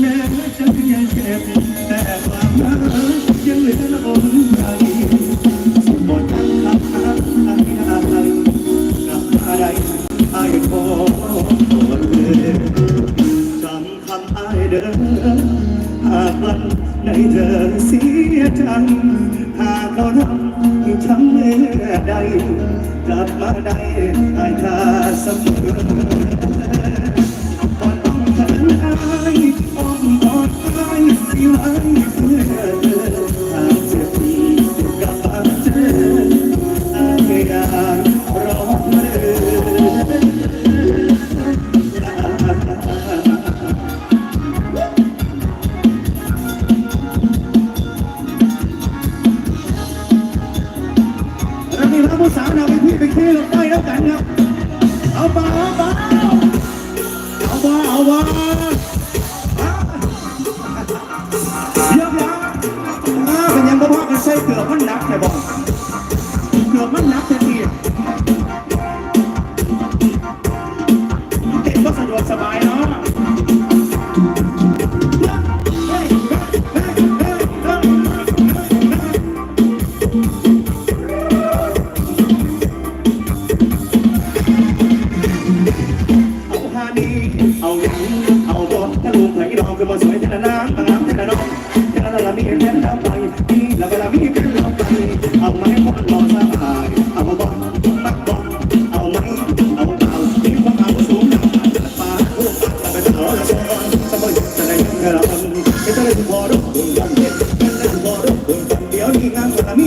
แม้จะเพียงแค่แต่ความรักยังเหลือล้นใจหมดทั้คำถามอะไรกับอะไรไอ้ขอหมดเลยจำคำไอ้เด้อหากันในเธอเสียใจหากเราทำให้ช้ำเกลับมาได้ไอ้ข้าเสมอ ขี้ลงไปแล้วกันครับ เอาบาเอาบาเอาบาเอาบาเยี่ยมยังอ่าเป็นยังบ่พอกันใส่เกือบมันหนักแต่บอก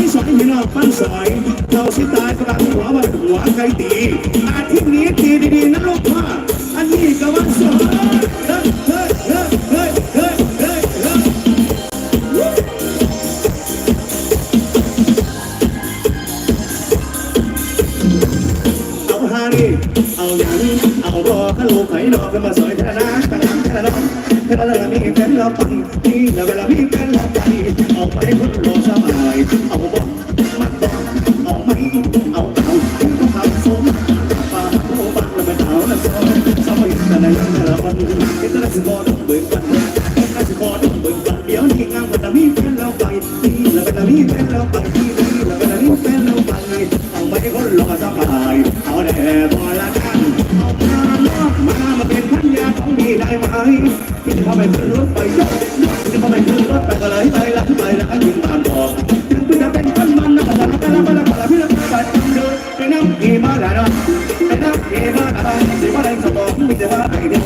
สอยสอยพี่นองปั้นสอยเราสิตายกลางหัววันหัวใครตี อาทิตย์นี้ตีดีๆนะลูกพ่ออันนี้ก็วันสอยเฮ้ยเฮ้ยเฮ้ยเฮ้ยเฮ้ยเฮ้ยเฮ้ยเอาฮานี่เอาหยังเอาบอข้าลูกไผ่ดอกกันมาสวย แค่นั้นมีแฟนเราไปนี่แล้วเวลามีแฟนเราไปเอาไปคนรอสบายเอาบอกมัดบอเอาไม่เอาเต่าต้องทำสมปาโอ้บังแล้วไปเต่าแล้วซอยซอยแต่ในแต่ละวันเห็นแต่ละสิบอต้องเบิกบันเห็นแต่สิบอต้องเบิกบันเดี๋ยวนี้งานวันมีแฟนเราไปนี่แล้วเวลามีแฟนเราไปนี่ ได้ไหมที่จะพาไปขึ้นรถไปยกจะพาไปขึ้นรถไปก็เลยไปละไปละยิ่งตามบอกถึงจะเป็นคนมันนะแต่ละแต่ละแต่ละแต่ละพี่ละไปเดินไปนั่งเอีมาละนะไปนั่งเอีมาละสิว่าอะได้สมองไม่จะว่าไอ้เนี่ย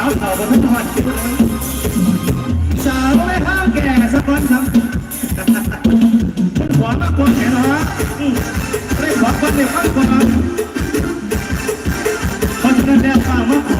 สาวเต่าบนทุกวันสาวไม่ห้ามแก่สักคนครับขวามากกว่าแขนนะได้ขวาคนเดียวมากกว่าเพราะฉะนั้นแนวทาวมาก